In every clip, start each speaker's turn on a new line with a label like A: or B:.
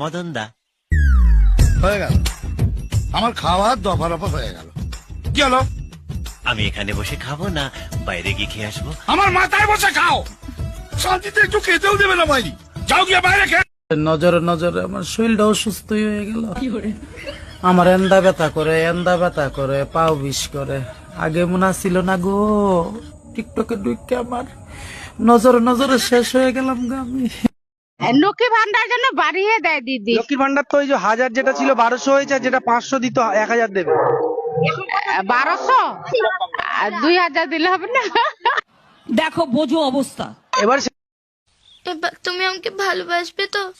A: মদন দা
B: হয়ে গেল। আমার খাওয়া দফা রফা হয়ে গেল। কি হলো?
A: আমি এখানে বসে খাব না বাইরে গিয়ে খেয়ে আসব।
B: আমার মাথায় বসে খাও। শান্তিতে একটু খেতেও দেবে না বাইরে যাও গিয়ে বাইরে খেয়ে।
C: নজরে নজরে আমার শরীরটা অসুস্থ হয়ে গেল। আমার এন্দা ব্যথা করে এন্দা ব্যথা করে পাও বিষ করে। আগে মনে ছিল না গো। টিকটকে ঢুকে আমার নজরে নজরে শেষ হয়ে গেলাম গো আমি।
D: লক্ষ্মী ভান্ডার যেন বাড়িয়ে দেয় দিদি।
E: লক্ষ্মীর ভান্ডার তো ওই যে হাজার যেটা ছিল বারোশো হয়েছে আর যেটা পাঁচশো দিত এক হাজার দেবে।
D: বারোশো? দুই হাজার দিলে হবে না?
F: দেখো বোঝো অবস্থা।
E: এবার সে-
G: এবার তুমি আমাকে ভালোবাসবে তো?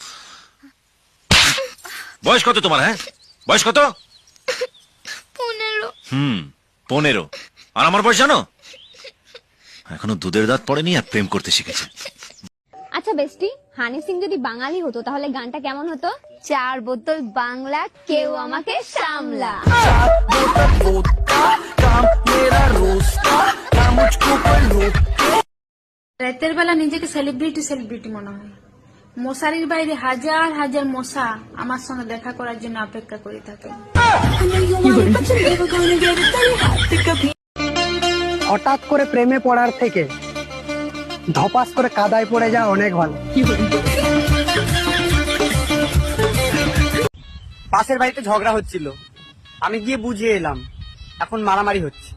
A: বয়স কত তোমার হ্যাঁ? বয়স কত?
G: পনেরো।
A: হুম পনেরো। আর আমার বয়স জানো? এখনও দুধের দাঁত পড়েনি আর প্রেম করতে শিখেছে।
H: বেস্টি? হানি সিং যদি বাঙালি হতো তাহলে গানটা কেমন হতো? চার বোতল বাংলা কেউ আমাকে সামলা।
I: রাতের বেলা নিজেকে সেলিব্রিটি সেলিব্রিটি মনে হয়। মশারির বাইরে হাজার হাজার মশা আমার সঙ্গে দেখা করার জন্য অপেক্ষা করে থাকে।
E: হঠাৎ করে প্রেমে পড়ার থেকে ধপাস করে কাদায় পড়ে যাওয়া অনেক ভালো। পাশের বাড়িতে ঝগড়া হচ্ছিল। আমি গিয়ে বুঝিয়ে এলাম এখন মারামারি হচ্ছে।